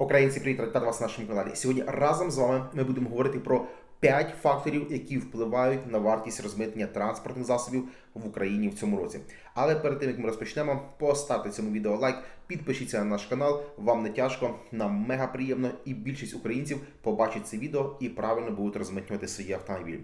Українці, привіт, вітаю вас на нашому каналі. Сьогодні разом з вами ми будемо говорити про 5 факторів, які впливають на вартість розмитнення транспортних засобів в Україні в цьому році. Але перед тим як ми розпочнемо, поставте цьому відео лайк, підпишіться на наш канал. Вам не тяжко, нам мега приємно, і більшість українців побачить це відео і правильно будуть розмитнювати свої автомобілі.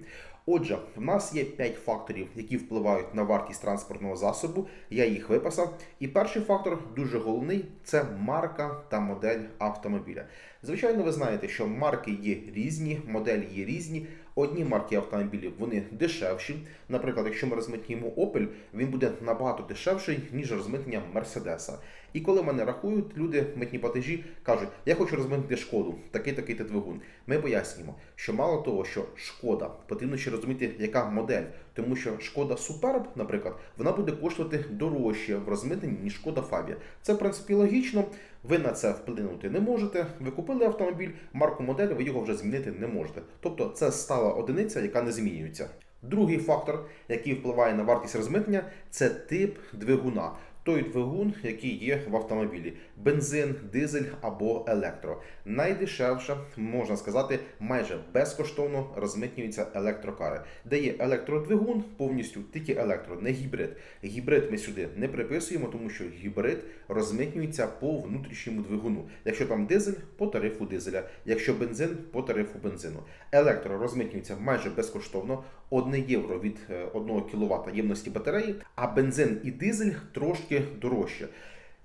Отже, в нас є 5 факторів, які впливають на вартість транспортного засобу. Я їх виписав. І перший фактор дуже головний це марка та модель автомобіля. Звичайно, ви знаєте, що марки є різні, моделі є різні. Одні марки автомобілів вони дешевші. Наприклад, якщо ми розмитнюємо Opel, він буде набагато дешевший, ніж розмитнення Мерседеса. І коли мене рахують, люди митні платежі кажуть, я хочу розмитнити шкоду, такий такий та двигун. Ми пояснюємо, що мало того, що шкода, потрібно ще розуміти, яка модель, тому що шкода Superb, наприклад, вона буде коштувати дорожче в розмитненні, ніж шкода Фабія. Це в принципі логічно. Ви на це вплинути не можете. Ви купили автомобіль, марку моделі, ви його вже змінити не можете. Тобто це стала одиниця, яка не змінюється. Другий фактор, який впливає на вартість розмитнення, це тип двигуна. Той двигун, який є в автомобілі: бензин, дизель або електро. Найдешевше, можна сказати, майже безкоштовно розмитнюються електрокари, де є електродвигун, повністю тільки електро, не гібрид. Гібрид ми сюди не приписуємо, тому що гібрид розмитнюється по внутрішньому двигуну. Якщо там дизель, по тарифу дизеля, якщо бензин, по тарифу бензину. Електро розмитнюється майже безкоштовно, 1 євро від 1 кВт ємності батареї, а бензин і дизель трошки дорожче.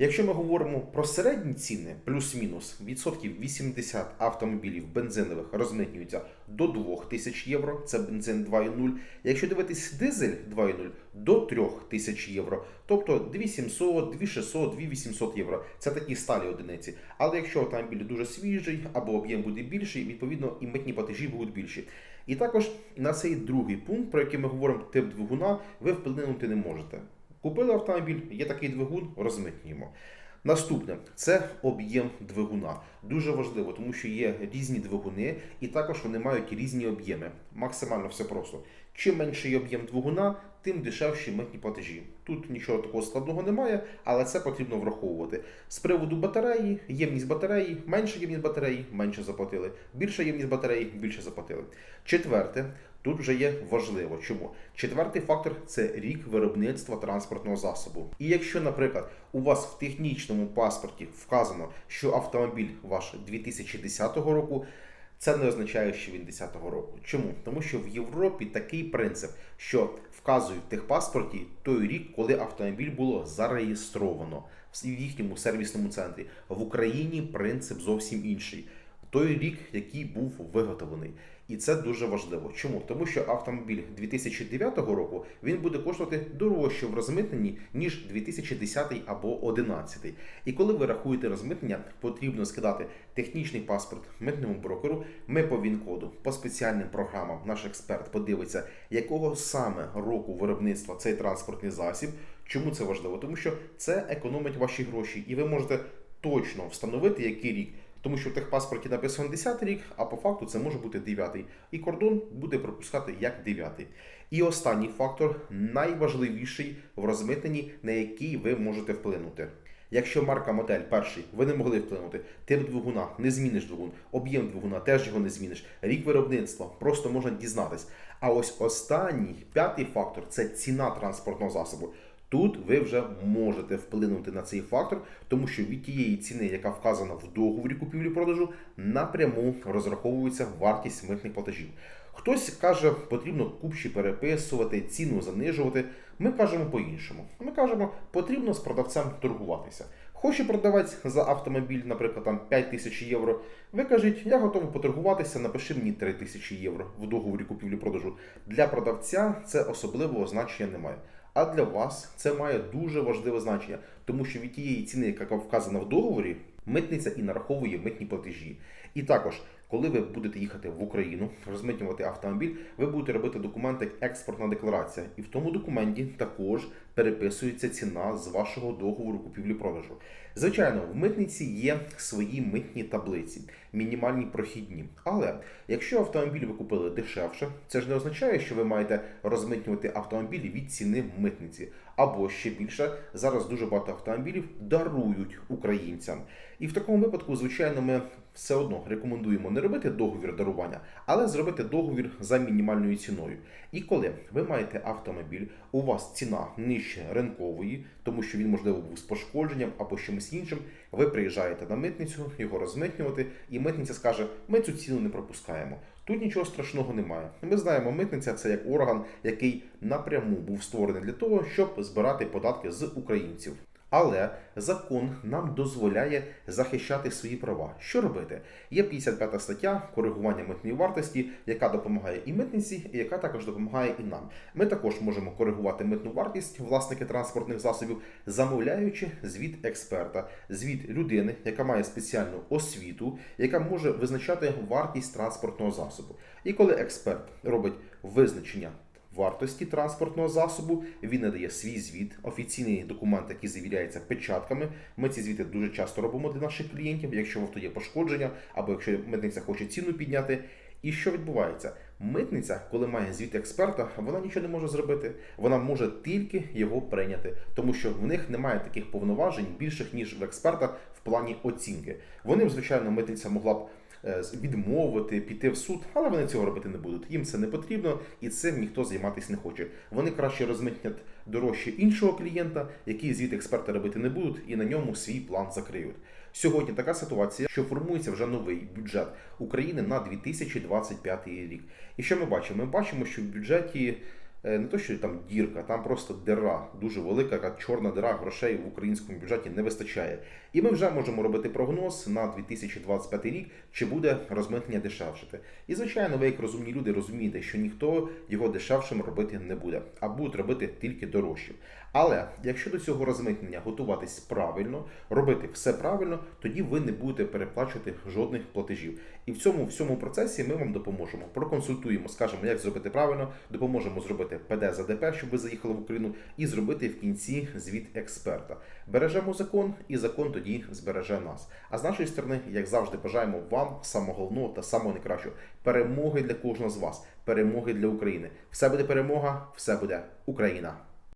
Якщо ми говоримо про середні ціни, плюс-мінус відсотків 80 автомобілів бензинових розмитнюються до 2000 євро, це бензин 2.0. Якщо дивитись дизель 2.0 до 3000 євро, тобто 2700, 2600, 2800 євро. Це такі сталі одиниці. Але якщо автомобіль дуже свіжий або об'єм буде більший, відповідно і митні платежі будуть більші. І також на цей другий пункт, про який ми говоримо, тип двигуна, ви вплинути не можете. Купили автомобіль, є такий двигун, розмитнюємо. Наступне це об'єм двигуна. Дуже важливо, тому що є різні двигуни, і також вони мають різні об'єми. Максимально все просто. Чим менший об'єм двигуна, тим дешевші митні платежі. Тут нічого такого складного немає, але це потрібно враховувати. З приводу батареї, ємність батареї, менша ємність батареї, менше заплатили. Більша ємність батареї, більше заплатили. Четверте, тут вже є важливо. Чому? Четвертий фактор це рік виробництва транспортного засобу. І якщо, наприклад, у вас в технічному паспорті вказано, що автомобіль ваш 2010 року. Це не означає, що він 10-го року. Чому? Тому що в Європі такий принцип, що вказують в техпаспорті той рік, коли автомобіль було зареєстровано в їхньому сервісному центрі. В Україні принцип зовсім інший. Той рік, який був виготовлений. І це дуже важливо. Чому? Тому що автомобіль 2009 року він буде коштувати дорожче в розмитненні, ніж 2010 або 2011. І коли ви рахуєте розмитнення, потрібно скидати технічний паспорт митному брокеру. Ми по ВІН-коду, по спеціальним програмам, наш експерт подивиться, якого саме року виробництва цей транспортний засіб. Чому це важливо? Тому що це економить ваші гроші, і ви можете точно встановити, який рік. Тому що в техпаспорті написано 10 рік, а по факту це може бути 9. І кордон буде пропускати як 9. І останній фактор найважливіший в розмитненні, на який ви можете вплинути. Якщо марка модель перший, ви не могли вплинути, тип двигуна, не зміниш двигун, об'єм двигуна теж його не зміниш, рік виробництва, просто можна дізнатись. А ось останній п'ятий фактор це ціна транспортного засобу. Тут ви вже можете вплинути на цей фактор, тому що від тієї ціни, яка вказана в договорі купівлі-продажу, напряму розраховується вартість митних платежів. Хтось каже, потрібно купші переписувати, ціну занижувати. Ми кажемо по-іншому. Ми кажемо, потрібно з продавцем торгуватися. Хоче продавець за автомобіль, наприклад, там 5 тисяч євро. Ви кажіть, я готовий поторгуватися, напиши мені 3 тисячі євро в договорі купівлі-продажу. Для продавця це особливого значення немає. А для вас це має дуже важливе значення, тому що від тієї ціни, яка вказана в договорі, митниця і нараховує митні платежі. І також, коли ви будете їхати в Україну, розмитнювати автомобіль, ви будете робити документ як експортна декларація, і в тому документі також переписується ціна з вашого договору купівлі-продажу. Звичайно, в митниці є свої митні таблиці, мінімальні прохідні. Але якщо автомобіль ви купили дешевше, це ж не означає, що ви маєте розмитнювати автомобіль від ціни митниці. Або ще більше, зараз дуже багато автомобілів дарують українцям. І в такому випадку, звичайно, ми все одно рекомендуємо не робити договір дарування, але зробити договір за мінімальною ціною. І коли ви маєте автомобіль, у вас ціна нижче ринкової, тому що він можливо був з пошкодженням або чимось іншим. Ви приїжджаєте на митницю, його розмитнювати, і митниця скаже: ми цю ціну не пропускаємо. Тут нічого страшного немає. Ми знаємо, митниця це як орган, який напряму був створений для того, щоб збирати податки з українців. Але закон нам дозволяє захищати свої права. Що робити? Є 55 стаття коригування митної вартості, яка допомагає і митниці, і яка також допомагає і нам. Ми також можемо коригувати митну вартість власники транспортних засобів, замовляючи звіт експерта, звіт людини, яка має спеціальну освіту, яка може визначати вартість транспортного засобу. І коли експерт робить визначення вартості транспортного засобу. Він надає свій звіт, офіційний документ, який завіряється печатками. Ми ці звіти дуже часто робимо для наших клієнтів, якщо в авто є пошкодження, або якщо митниця хоче ціну підняти. І що відбувається? Митниця, коли має звіт експерта, вона нічого не може зробити. Вона може тільки його прийняти, тому що в них немає таких повноважень більших ніж в експерта в плані оцінки. Вони б, звичайно, митниця могла б відмовити, піти в суд, але вони цього робити не будуть. Їм це не потрібно, і цим ніхто займатися не хоче. Вони краще розмитнять дорожче іншого клієнта, який звіт експерта робити не будуть, і на ньому свій план закриють. Сьогодні така ситуація, що формується вже новий бюджет України на 2025 рік. І що ми бачимо? Ми бачимо, що в бюджеті е, не то, що там дірка, там просто дира, дуже велика, яка чорна дира грошей в українському бюджеті не вистачає. І ми вже можемо робити прогноз на 2025 рік, чи буде розмитнення дешевшити. І звичайно, ви як розумні люди розумієте, що ніхто його дешевшим робити не буде, а будуть робити тільки дорожчим. Але якщо до цього розмитнення готуватись правильно, робити все правильно, тоді ви не будете переплачувати жодних платежів. І в цьому всьому процесі ми вам допоможемо. Проконсультуємо, скажемо, як зробити правильно, допоможемо зробити ПД за ДП, щоб ви заїхали в Україну, і зробити в кінці звіт експерта. Бережемо закон, і закон тоді збереже нас. А з нашої сторони, як завжди, бажаємо вам самого головного та самого найкращого перемоги для кожного з вас, перемоги для України. Все буде перемога, все буде Україна.